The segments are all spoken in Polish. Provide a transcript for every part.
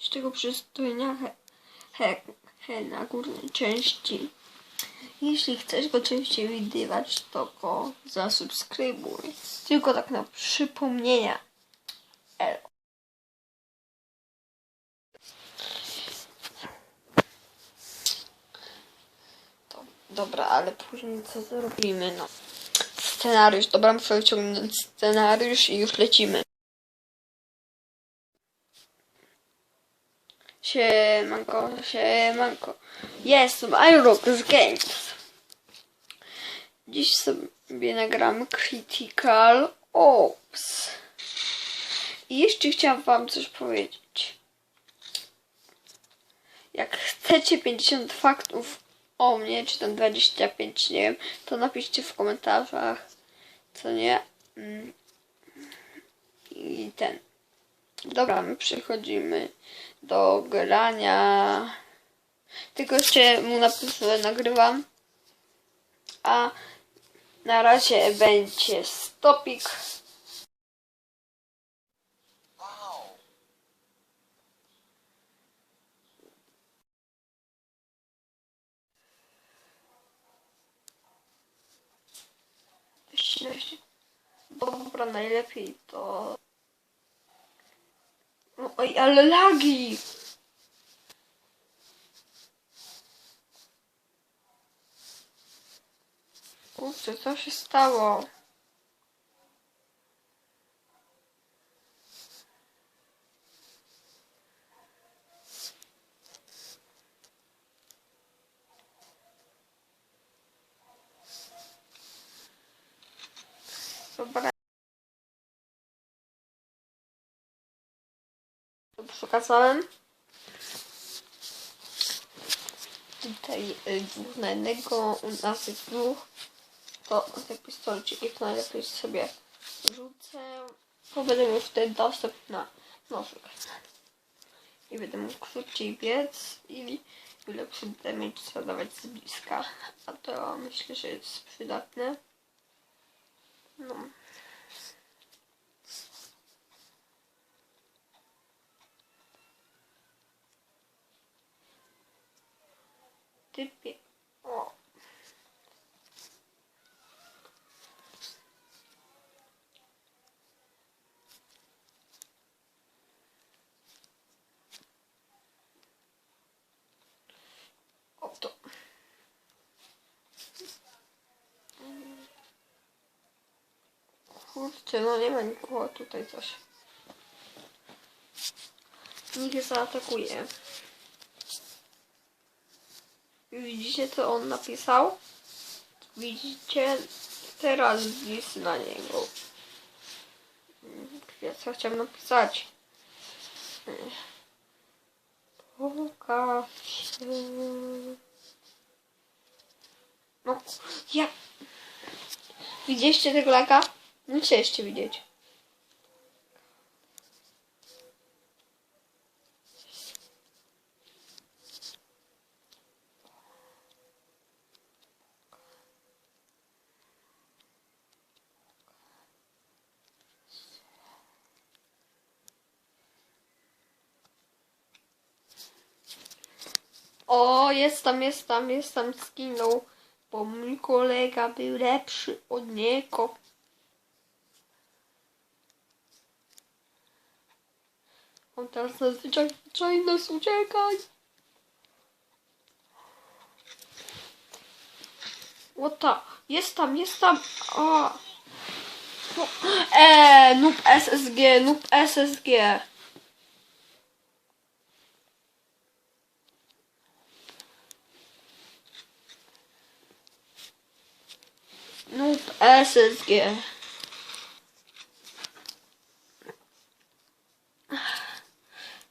z tego przystojnia he, he, he na górnej części. Jeśli chcesz go częściej widywać, to go zasubskrybuj. Tylko tak na przypomnienia. Elo. Dobra, ale później co zrobimy? No. Scenariusz. Dobra, muszę wyciągnąć scenariusz i już lecimy. Siemanko, siemanko. Jestem iRockers Games. Dziś sobie nagramy Critical Ops. I jeszcze chciałam wam coś powiedzieć. Jak chcecie 50 faktów o mnie, czy tam 25, nie wiem, to napiszcie w komentarzach, co nie. Mm. I ten. Dobra, my przechodzimy do grania. Tylko jeszcze mu napiszę, nagrywam. A na razie będzie stopik. Jeśli- Dobra, najlepiej to no, Oj, ale lagi! Kurczę, co się stało? Dobra. To przekazałem. Tutaj y, dwóch na jednego, u nas jest dwóch. To te pistolciki to najlepiej sobie rzucę. Bo będę miał wtedy dostęp na nożyk. I będę mógł szybciej biec i lepszy damage zadawać z bliska. A to myślę, że jest przydatne. No. To. Kurczę, no nie ma nikogo tutaj coś. Nikt zaatakuje. Widzicie, co on napisał? Widzicie? Teraz zlis na niego. Ja co chciałem napisać? Pokaż się. No, ja... Widzieliście tego laka? Nie chcieliście widzieć. O, jest tam, jest tam, jest tam, skinął, bo mój kolega był lepszy od niego. On teraz zazwyczaj zaczyna nas uciekać. Łota, jest tam, jest tam. O. Eee, noob SSG, noob SSG. Noob SSG.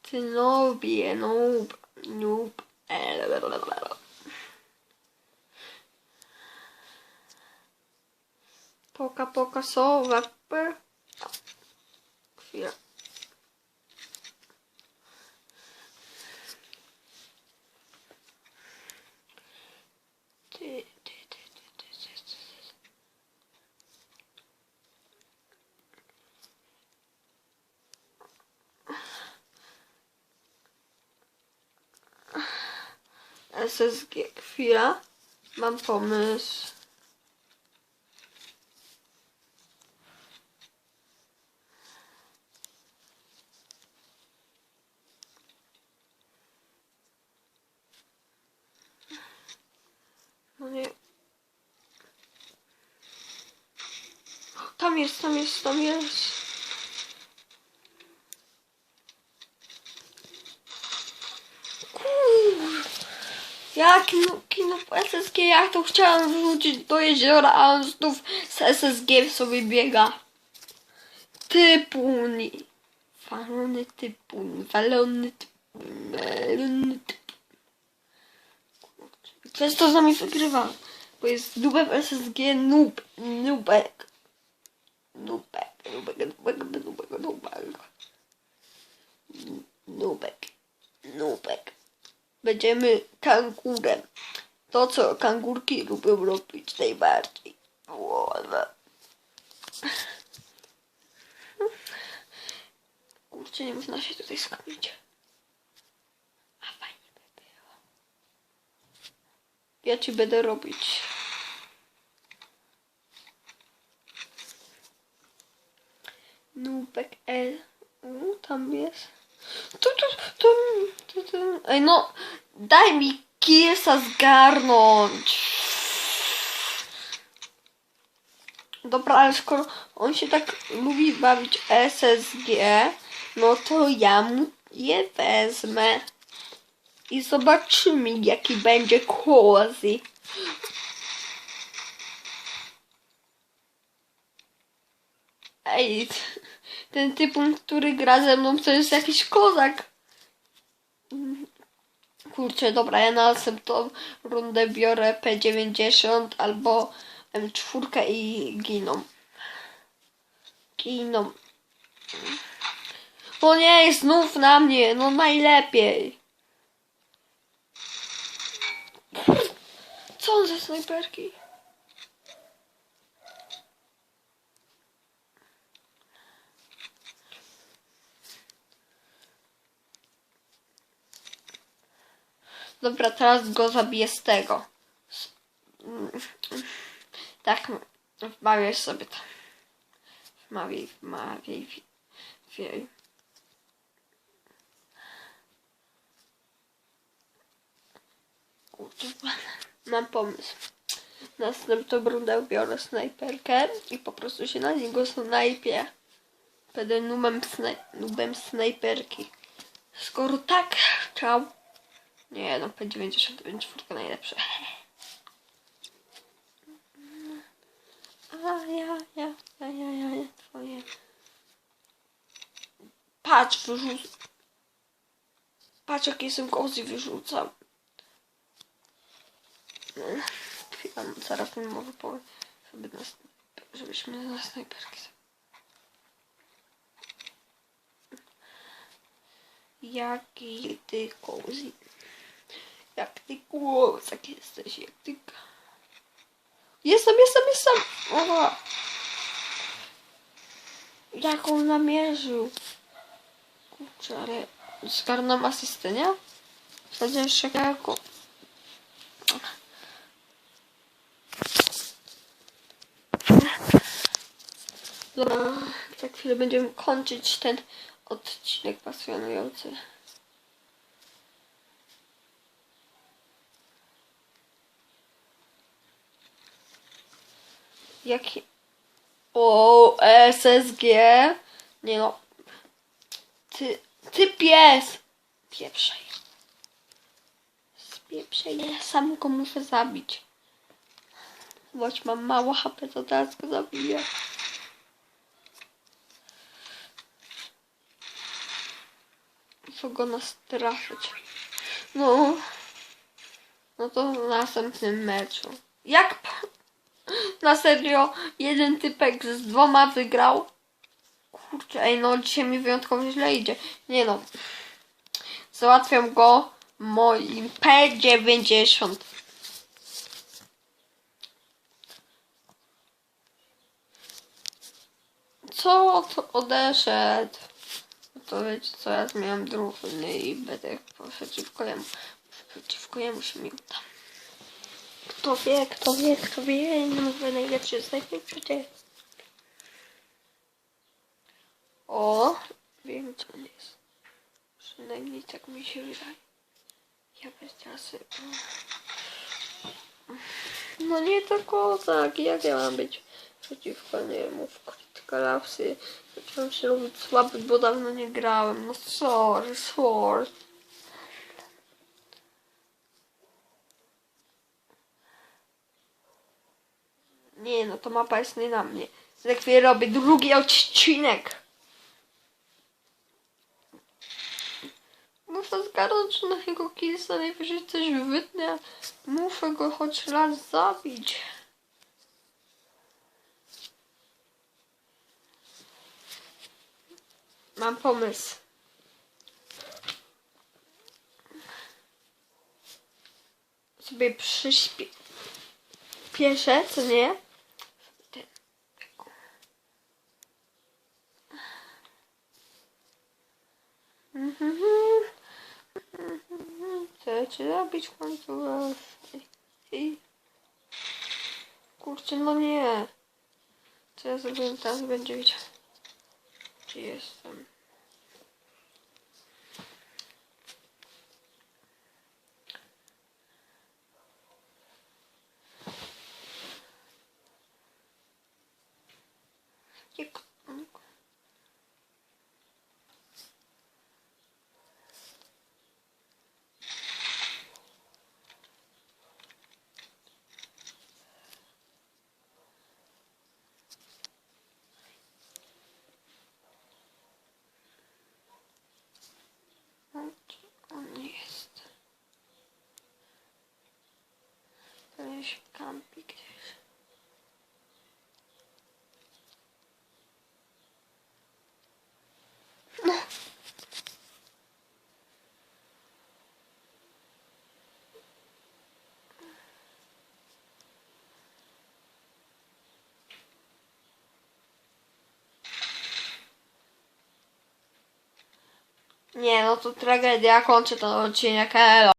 Ty nobie, noob, noob. Poka, poka, sowa. Chwila. Ty, ty, ty, ty, ty, ty, ty. SSG. Chwila. Mam pomysł. No nie. Tam jest, tam jest, tam jest. Jak no, kino SSG, jak to chciałam wrzucić do jeziora, a on znów z SSG sobie biega. Typuni. Walony typuni, walony typuni, walony typuni. Przez to z nami wygrywa, bo jest nubem SSG noob, nubek. Nubek, nubek, nubek, nubek, nubek. Nubek, nubek. Będziemy kangurem. To, co kangurki lubią robić najbardziej. Łowa. Kurczę, nie można się tutaj skupić. A fajnie by było. Ja ci będę robić. Nubek L. U, tam jest. Tu, tu, tu, tu, tu. Ej, no, daj mi Killsa zgarnąć. Dobra, ale skoro on się tak lubi bawić SSG, no to ja mu je wezmę. I zobaczymy, jaki będzie cozy. Ej, ten typ, który gra ze mną, to jest jakiś kozak. Kurczę, dobra, ja na następną rundę biorę P90 albo M4 i giną. Giną. O nie, znów na mnie, no najlepiej. Co on ze snajperki? Dobra, teraz go zabiję z tego. Tak, wmawiaj sobie to. Wmawiaj, wmawiaj. Kurczę, mam pomysł. Następną rundę biorę snajperkę i po prostu się na niego snajpię. Będę nubem, snaj nubem snajperki. Skoro tak chciał, nie no, P90 czwórka najlepsze. A ja, ja, ja, ja, ja, ja, twoje. Patrz, wyrzucam. Patrz, jakie jestem kozy wyrzucam. Chwila, no, zaraz mi może powiem, żeby nas, żebyśmy na snajperki. Jaki ty kozy. Jak ty głosek jesteś, jak ty... Jestem, jestem, jestem! Oła. Jak on namierzył? Kurczę, ale zgarnął asystę, nie? Wtedy jeszcze jako... Dobra, za chwilę będziemy kończyć ten odcinek pasjonujący. Jaki... O, SSG. Nie no. Ty, ty pies. Pieprzej. Spieprzej, ja sam go muszę zabić. Choć mam mało HP, to teraz go zabiję. Muszę go nastraszyć. No. No to w następnym meczu. Jak na serio jeden typek z dwoma wygrał? Kurczę, ej no dzisiaj mi wyjątkowo źle idzie. Nie no. Załatwiam go moim P90. Co to odeszedł? No To wiecie co, ja zmieniam drużyny i będę przeciwko jemu. Przeciwko tylko nie muszę minuta. Kto wie, kto wie, kto wie, nie mówię najlepszy jest najlepszy przecież. O, wiem co on jest. Przynajmniej tak mi się wydaje. Ja bez trasy. No nie to kozak, jak ja mam być przeciwko niemu w Critical Lapsy. Zacząłem się robić słaby, bo dawno nie grałem. No sorry, sorry. Nie, no to mapa jest nie na mnie. Za chwilę robię drugi odcinek. Muszę zgadnąć, na jego killsa najwyżej coś wytnę. Muszę go choć raz zabić. Mam pomysł. Sobie przyśpię... Pieszę, co nie? Ten- Mhm. Cię zabić w końcu. I... Kurczę, no nie. Co ja zrobiłem teraz będzie widział. Gdzie jestem? Jak... Gdzie on jest? Pewnie się kampi gdzieś. No. Nie, no to tragedia, kończę ten odcinek, elo.